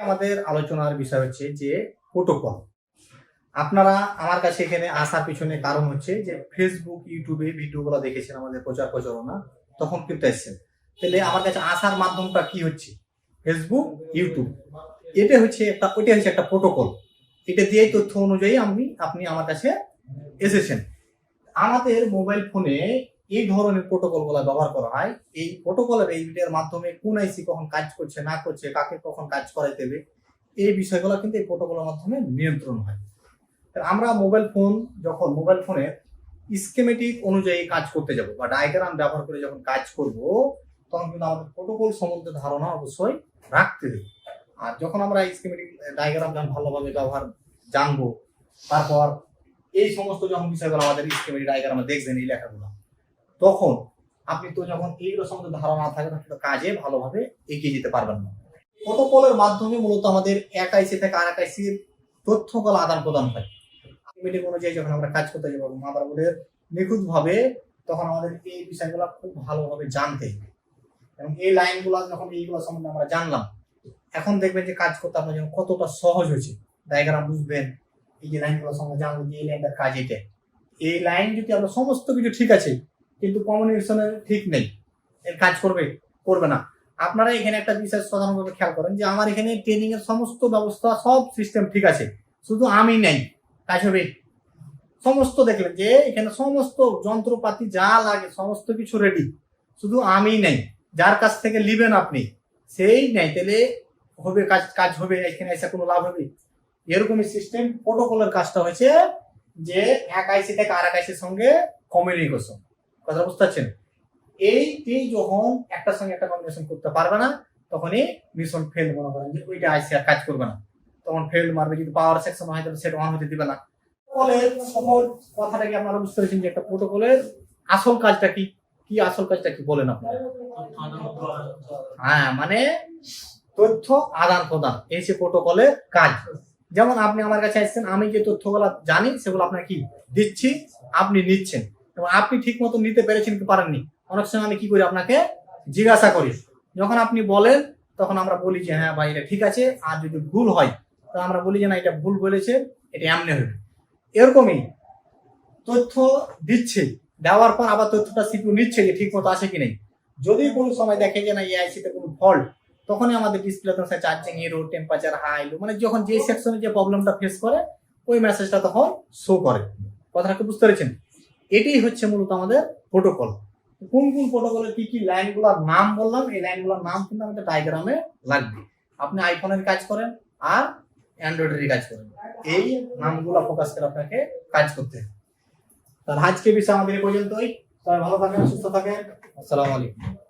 আমাদের আলোচনার বিষয় হচ্ছে যে প্রোটোকল আপনারা আমার কাছে এখানে আসার পিছনে কারণ হচ্ছে যে ফেসবুক ইউটিউবে ভিডিওগুলো দেখেছেন আমাদের প্রচার প্রচারণা, তখন কিন্তু এসছেন। তাহলে আমার কাছে আসার মাধ্যমটা কি হচ্ছে? ফেসবুক ইউটিউব এটা হচ্ছে একটা ওইটা হচ্ছে একটা প্রোটোকল এটা দিয়েই তথ্য অনুযায়ী আমি, আপনি আমার কাছে এসেছেন। আমাদের মোবাইল ফোনে এই ধরনের প্রোটোকলগুলা ব্যবহার করা হয়। এই প্রোটোকলের এইটার মাধ্যমে কোন আইসি কখন কাজ করছে, না করছে, কাকে কখন কাজ করাইতে দেবে এই বিষয়গুলো কিন্তু এই প্রোটোকলের মাধ্যমে নিয়ন্ত্রণ হয়। আমরা মোবাইল ফোন যখন মোবাইল ফোনে স্কেমেটিক অনুযায়ী কাজ করতে যাব বা ডায়াগ্রাম ব্যবহার করে যখন কাজ করব, তখন কিন্তু আমাদের প্রোটোকল সম্বন্ধে ধারণা অবশ্যই রাখতে হবে। আর যখন আমরা স্কেমেটিক ডায়াগ্রাম যখন ভালোভাবে ব্যবহার জানব, তারপর এই সমস্ত যখন বিষয়গুলো আমাদের স্কেমেটিক ডায়াগ্রামে দেখবেন এই লেখাগুলো। তখন আপনি তো যখন এইগুলো সম্বন্ধে ধারণা থাকে কিন্তু কাজে ভালোভাবে এগিয়ে যেতে পারবেন না। প্রোটোকলের মাধ্যমে মূলত আমাদের এক আইসি থেকে আর এক আইসির তথ্যগুলো আদান প্রদান হয়। মিটিং অনুযায়ী যখন আমরা কাজ করতে যাব মাদারবোর্ডের নিখুঁত ভাবে তখন আমাদের এই বিষয়গুলো খুব ভালোভাবে জানতে এবং এই লাইনগুলো যখন এইগুলো সম্বন্ধে আমরা জানলাম, এখন দেখবেন যে কাজ করতে আপনার জন্য কতটা সহজ হয়েছে। ডায়াগ্রাম বুঝবেন, এই যে লাইনগুলো সম্বন্ধে জানবেন যে এই লাইনটার কাজ এটা। এই লাইন যদি আমরা সমস্ত কিছু ঠিক আছে কিন্তু কমিউনিকেশনের ঠিক নেই। এর কাজ করবে করবে না। আপনারা এখানে একটা বিষয় সাধারণভাবে খেয়াল করেন যে আমার এখানে ট্রেনিং এর সমস্ত ব্যবস্থা, সব সিস্টেম ঠিক আছে। শুধু আমি নেই। কাজ হবে সমস্ত দেখলেন যে এখানে সমস্ত যন্ত্রপাতি যা লাগে, সমস্ত কিছু রেডি শুধু আমি নেই। যার কাছ থেকে নিবেন আপনি, সেই নেই। তাহলে হবে কাজ কাজ হবে, এখানে এসে কোনো লাভ হবে? এরকমই সিস্টেম প্রোটোকলের কাজটা হয়েছে যে এক আইসি থেকে আর এক আইসির সঙ্গে কমিউনিকেশন কথা বুঝতে পারছেন? এইটি যখন একটার সঙ্গে একটা কমিউনিকেশন করতে পারবে না, তখনই মিশন ফেল মনে করেন যে ওইটা আইসি আর কাজ করবে না। তখন ফেল মারবে, যদি পাওয়ার সেকশন হয়, তাহলে সেটা অন হতে দিবে না। প্রোটোকলের সহজ কথাটা কি আপনারা বুঝতে পেরেছেন যে একটা প্রোটোকলের আসল কাজটা কি? কি আসল কাজটা কি বলেন আপনারা? হ্যাঁ মানে তথ্য আদান প্রদান, এই যে প্রোটোকলের কাজ। যেমন আপনি আমার কাছে আসছেন, আমি যে তথ্যগুলো জানি, সেগুলো আপনার কি দিচ্ছি? আপনি নিচ্ছেন। এবং আপনি ঠিক মতো নিতে পেরেছেন কি পারেননি? অনেক সময় আমি কি করি আপনাকে জিজ্ঞাসা করি। যখন আপনি বলেন, তখন আমরা বলি যে হ্যাঁ ভাই, এটা ঠিক আছে। আর যদি ভুল হয়, তো আমরা বলি যে, না, এটা ভুল বলেছে, এটা এমনি হবে। এরকমই তথ্য দিচ্ছে। দেওয়ার পর আবার তথ্যটা সিপিউ নিচ্ছে যে ঠিক মতো আছে কি নেই। যদি কোনো সময় দেখে যে, না এই আইসিতে কোনো ফল্ট তখনই আমাদের ডিসপ্লে তখন charging arrow temperature high low মানে যখন যে সেকশনে যে প্রবলেমটা ফেস করে, ওই মেসেজটা তখন শো করে। কথাটা কি বুঝতে পেরেছেন? এটাই হচ্ছে মূলত আমাদের প্রোটোকল কোন কোন প্রোটোকলের কি কি লাইনগুলোর নাম বললাম, এই লাইনগুলোর নাম কিন্তু আমাদের ডায়াগ্রামে লাগবে। আপনি আইফোনের কাজ করেন আর অ্যান্ড্রয়েডের কাজ করেন। এই নামগুলো ফোকাস করে আপনাকে কাজ করতে হবে। তাহলে আজকে বিষয় আমাদের পর্যন্তই। সবাই ভালো থাকেন, সুস্থ থাকেন। আসসালামু আলাইকুম।